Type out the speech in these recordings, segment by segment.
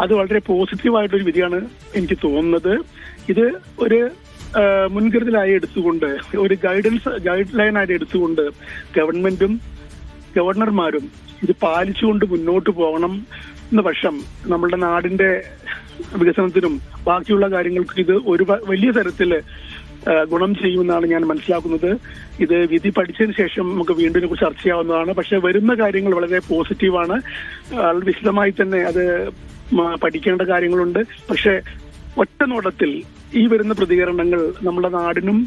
അത് വളരെ പോസിറ്റീവായിട്ടൊരു വിധിയാണ് എനിക്ക് തോന്നുന്നത്. ഇത് ഒരു മുൻകരുതലായി എടുത്തുകൊണ്ട് ഒരു ഗൈഡൻസ് ഗൈഡ് ആയിട്ട് എടുത്തുകൊണ്ട് ഗവൺമെന്റും ഗവർണർമാരും ഇത് പാലിച്ചുകൊണ്ട് മുന്നോട്ട് പോകണം എന്ന പക്ഷം നമ്മളുടെ നാടിന്റെ വികസനത്തിനും ബാക്കിയുള്ള കാര്യങ്ങൾക്കും ഇത് ഒരു വലിയ തരത്തിൽ ഗുണം ചെയ്യുമെന്നാണ് ഞാൻ മനസ്സിലാക്കുന്നത്. ഇത് വിധി പഠിച്ചതിന് ശേഷം നമുക്ക് വീണ്ടും ഇതിനെക്കുറിച്ച് ചർച്ച ചെയ്യാവുന്നതാണ്. പക്ഷെ വരുന്ന കാര്യങ്ങൾ വളരെ പോസിറ്റീവാണ്. വിശദമായി തന്നെ അത് പഠിക്കേണ്ട കാര്യങ്ങളുണ്ട്. പക്ഷെ ഒറ്റ നോട്ടത്തിൽ ഈ വരുന്ന പ്രതികരണങ്ങൾ നമ്മുടെ നാടിനും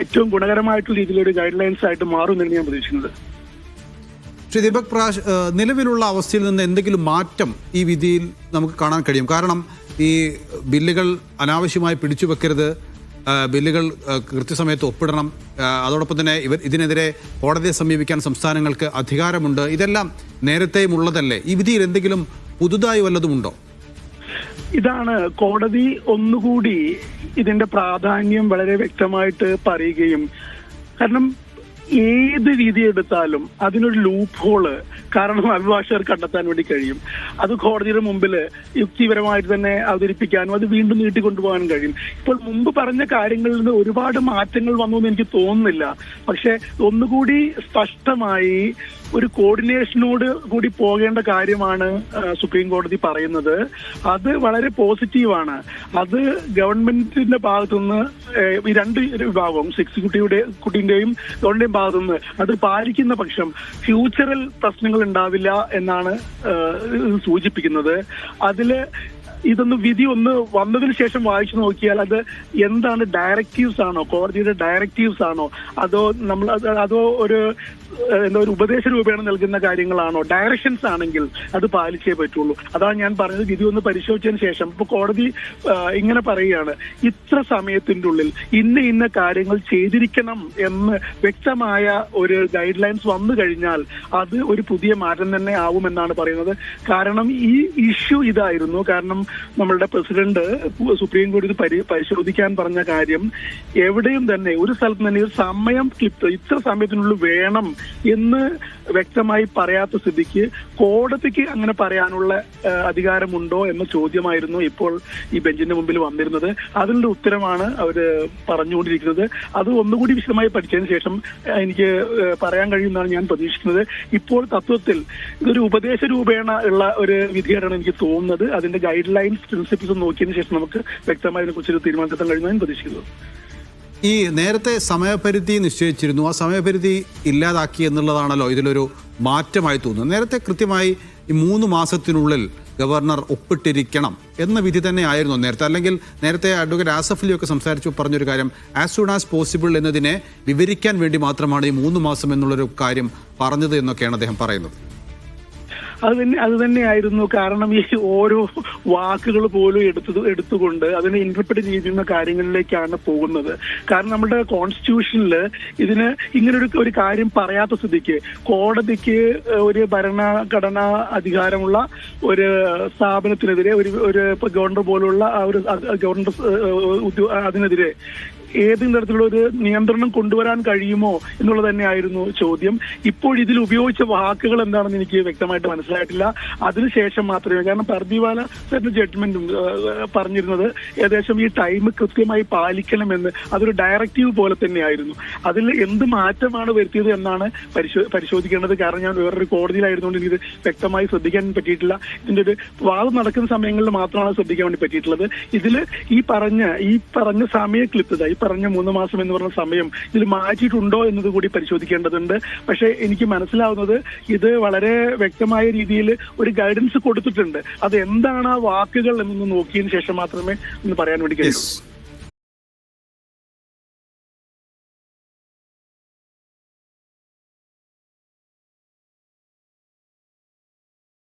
ഏറ്റവും ഗുണകരമായിട്ടുള്ള രീതിയിലൊരു ഗൈഡ് ലൈൻസ് ആയിട്ട് മാറുമെന്നാണ് ഞാൻ പ്രതീക്ഷിക്കുന്നത്. ശ്രീ ദീപക് പ്രാശ് നിലവിലുള്ള അവസ്ഥയിൽ നിന്ന് എന്തെങ്കിലും മാറ്റം ഈ വിധിയിൽ നമുക്ക് കാണാൻ കഴിയും? കാരണം ഈ ബില്ലുകൾ അനാവശ്യമായി പിടിച്ചു വെക്കരുത് ബില്ലുകൾ കൃത്യസമയത്ത് ഒപ്പിടണം അതോടൊപ്പം തന്നെ ഇവർ ഇതിനെതിരെ കോടതിയെ സമീപിക്കാൻ സംസ്ഥാനങ്ങൾക്ക് അധികാരമുണ്ട്. ഇതെല്ലാം നേരത്തെയും ഉള്ളതല്ലേ? ഈ വിധിയിൽ എന്തെങ്കിലും പുതുതായി വല്ലതുമുണ്ടോ ഇതാണ് കോടതി ഒന്നുകൂടി ഇതിന്റെ പ്രാധാന്യം വളരെ വ്യക്തമായിട്ട് പറയുകയും കാരണം ഏത് രീതി എടുത്താലും അതിനൊരു ലൂപ്പ് ഹോൾ കാരണം അഭിഭാഷകർ കണ്ടെത്താൻ വേണ്ടി കഴിയും. അത് കോടതിയുടെ മുമ്പിൽ യുക്തിപരമായിട്ട് തന്നെ അവതരിപ്പിക്കാനും അത് വീണ്ടും നീട്ടിക്കൊണ്ടുപോകാനും കഴിയും. ഇപ്പോൾ മുമ്പ് പറഞ്ഞ കാര്യങ്ങളിൽ നിന്ന് ഒരുപാട് മാറ്റങ്ങൾ വന്നു എന്ന് എനിക്ക് തോന്നുന്നില്ല. പക്ഷെ ഒന്നുകൂടി സ്പഷ്ടമായി ഒരു കോർഡിനേഷനോട് കൂടി പോകേണ്ട കാര്യമാണ് സുപ്രീം കോടതി പറയുന്നത്. അത് വളരെ പോസിറ്റീവാണ് അത് ഗവൺമെന്റിന്റെ ഭാഗത്തുനിന്ന് ഈ രണ്ട് വിഭാഗവും എക്സിക്യൂട്ടീവുടെ കുട്ടിന്റെയും ഗവൺമെന്റിന്റെയും ഭാഗത്തുനിന്ന് അത് പാലിക്കുന്ന പക്ഷം ഫ്യൂച്ചറിൽ പ്രശ്നങ്ങൾ ഉണ്ടാവില്ല എന്നാണ് സൂചിപ്പിക്കുന്നത്. അതിൽ ഇതൊന്ന് വിധി ഒന്ന് വന്നതിന് ശേഷം വായിച്ചു നോക്കിയാൽ അത് എന്താണ് ഡയറക്റ്റീവ്സ് ആണോ? കോടതിയുടെ ഡയറക്റ്റീവ്സ് ആണോ? അതോ നമ്മൾ അത് ഒരു എന്താ ഒരു ഉപദേശ രൂപേണ നൽകുന്ന കാര്യങ്ങളാണോ? ഡയറക്ഷൻസ് ആണെങ്കിൽ അത് പാലിച്ചേ പറ്റുള്ളൂ. അതാണ് ഞാൻ പറഞ്ഞത് വിധി ഒന്ന് പരിശോധിച്ചതിന് ശേഷം. ഇപ്പൊ കോടതി ഇങ്ങനെ പറയുകയാണ്. ഇത്ര സമയത്തിന്റെ ഉള്ളിൽ ഇന്ന ഇന്ന കാര്യങ്ങൾ ചെയ്തിരിക്കണം എന്ന് വ്യക്തമായ ഒരു ഗൈഡ് ലൈൻസ് വന്നു കഴിഞ്ഞാൽ അത് ഒരു പുതിയ മാറ്റം തന്നെ ആവുമെന്നാണ് പറയുന്നത്. കാരണം ഈ ഇഷ്യൂ ഇതായിരുന്നു. കാരണം നമ്മളുടെ പ്രസിഡന്റ് സുപ്രീം കോടതി പരി പരിശോധിക്കാൻ പറഞ്ഞ കാര്യം എവിടെയും തന്നെ ഒരു സ്ഥലത്ത് തന്നെ ഒരു സമയം ഇത്ര സമയത്തിനുള്ളിൽ വേണം എന്ന് വ്യക്തമായി പറയാത്ത സ്ഥിതിക്ക് കോടതിക്ക് അങ്ങനെ പറയാനുള്ള അധികാരമുണ്ടോ എന്ന ചോദ്യമായിരുന്നു ഇപ്പോൾ ഈ ബെഞ്ചിന്റെ മുമ്പിൽ വന്നിരുന്നത്. അതിന്റെ ഉത്തരമാണ് അവർ പറഞ്ഞുകൊണ്ടിരിക്കുന്നത്. അത് ഒന്നുകൂടി വിശദമായി പഠിച്ചതിന് ശേഷം എനിക്ക് പറയാൻ കഴിയുമെന്നാണ് ഞാൻ പ്രതീക്ഷിക്കുന്നത്. ഇപ്പോൾ തത്വത്തിൽ ഇതൊരു ഉപദേശ രൂപേണ ഉള്ള ഒരു വിധിയായിട്ടാണ് എനിക്ക് തോന്നുന്നത്. അതിന്റെ ഗൈഡ് ലൈൻസ് പ്രിൻസിപ്പിൾസ് നോക്കിയതിനു ശേഷം നമുക്ക് വ്യക്തമായി ഇതിനെക്കുറിച്ചൊരു തീരുമാനത്തെത്താൻ കഴിയുമെന്ന് പ്രതീക്ഷിക്കുന്നത്. ഈ നേരത്തെ സമയപരിധി നിശ്ചയിച്ചിരുന്നു. ആ സമയപരിധി ഇല്ലാതാക്കി എന്നുള്ളതാണല്ലോ ഇതിലൊരു മാറ്റമായി തോന്നുന്നത്. നേരത്തെ കൃത്യമായി ഈ മൂന്ന് മാസത്തിനുള്ളിൽ ഗവർണർ ഒപ്പിട്ടിരിക്കണം എന്ന വിധി തന്നെ ആയിരുന്നു നേരത്തെ. അല്ലെങ്കിൽ നേരത്തെ അഡ്വക്കേറ്റ് ആസഫ് ഒക്കെ സംസാരിച്ചു പറഞ്ഞൊരു കാര്യം ആസ് സൂൺ ആസ് പോസിബിൾ എന്നതിനെ വിവരിക്കാൻ വേണ്ടി മാത്രമാണ് ഈ മൂന്ന് മാസം എന്നുള്ളൊരു കാര്യം പറഞ്ഞത് എന്നൊക്കെയാണ് അദ്ദേഹം പറയുന്നത്. അത് തന്നെ അത് തന്നെയായിരുന്നു കാരണം ഈ ഓരോ വാക്കുകൾ പോലും എടുത്തു എടുത്തുകൊണ്ട് അതിനെ ഇന്റർപ്രറ്റ് ചെയ്യുന്ന കാര്യങ്ങളിലേക്കാണ് പോകുന്നത്. കാരണം നമ്മുടെ കോൺസ്റ്റിറ്റ്യൂഷനിൽ ഇതിന് ഇങ്ങനൊരു ഒരു കാര്യം പറയാത്ത സ്ഥിതിക്ക് കോടതിക്ക് ഒരു ഭരണഘടനാ അധികാരമുള്ള ഒരു സ്ഥാപനത്തിനെതിരെ ഒരു ഒരു ഗവർണർ പോലുള്ള ആ ഒരു ഗവർണർ അതിനെതിരെ ഏതെങ്കിലും തരത്തിലുള്ള ഒരു നിയന്ത്രണം കൊണ്ടുവരാൻ കഴിയുമോ എന്നുള്ളത് തന്നെയായിരുന്നു ചോദ്യം. ഇപ്പോൾ ഇതിൽ ഉപയോഗിച്ച വാക്കുകൾ എന്താണെന്ന് എനിക്ക് വ്യക്തമായിട്ട് മനസ്സിലായിട്ടില്ല. അതിനുശേഷം മാത്രമേ കാരണം പർദിവാല സാറിന്റെ ജഡ്ജ്മെന്റും പറഞ്ഞിരുന്നത് ഏകദേശം ഈ ടൈം കൃത്യമായി പാലിക്കണമെന്ന്. അതൊരു ഡയറക്റ്റീവ് പോലെ തന്നെയായിരുന്നു. അതിൽ എന്ത് മാറ്റമാണ് വരുത്തിയത് എന്നാണ് പരിശോ പരിശോധിക്കേണ്ടത്. കാരണം ഞാൻ വേറൊരു കോടതിയിലായിരുന്നുകൊണ്ട് എനിക്കിത് വ്യക്തമായി ശ്രദ്ധിക്കാൻ പറ്റിയിട്ടില്ല. ഇതിന്റെ ഒരു വാദം നടക്കുന്ന സമയങ്ങളിൽ മാത്രമാണ് ശ്രദ്ധിക്കാൻ വേണ്ടി പറ്റിയിട്ടുള്ളത്. ഇതിൽ ഈ പറഞ്ഞ ഈ പറഞ്ഞ സമയ ക്ലിപ്തത ഈ പറഞ്ഞ മൂന്ന് മാസം എന്ന് പറഞ്ഞ സമയം ഇതിൽ മാറ്റിയിട്ടുണ്ടോ എന്നത് കൂടി പരിശോധിക്കേണ്ടതുണ്ട്. പക്ഷേ എനിക്ക് മനസ്സിലാവുന്നത് ഇത് വളരെ വ്യക്തമായ രീതിയിൽ ഒരു ഗൈഡൻസ് കൊടുത്തിട്ടുണ്ട്. അത് എന്താണ് ആ വാക്കുകൾ എന്നൊന്ന് നോക്കിയതിന് ശേഷം മാത്രമേ ഒന്ന് പറയാൻ വേണ്ടി കഴിയൂ.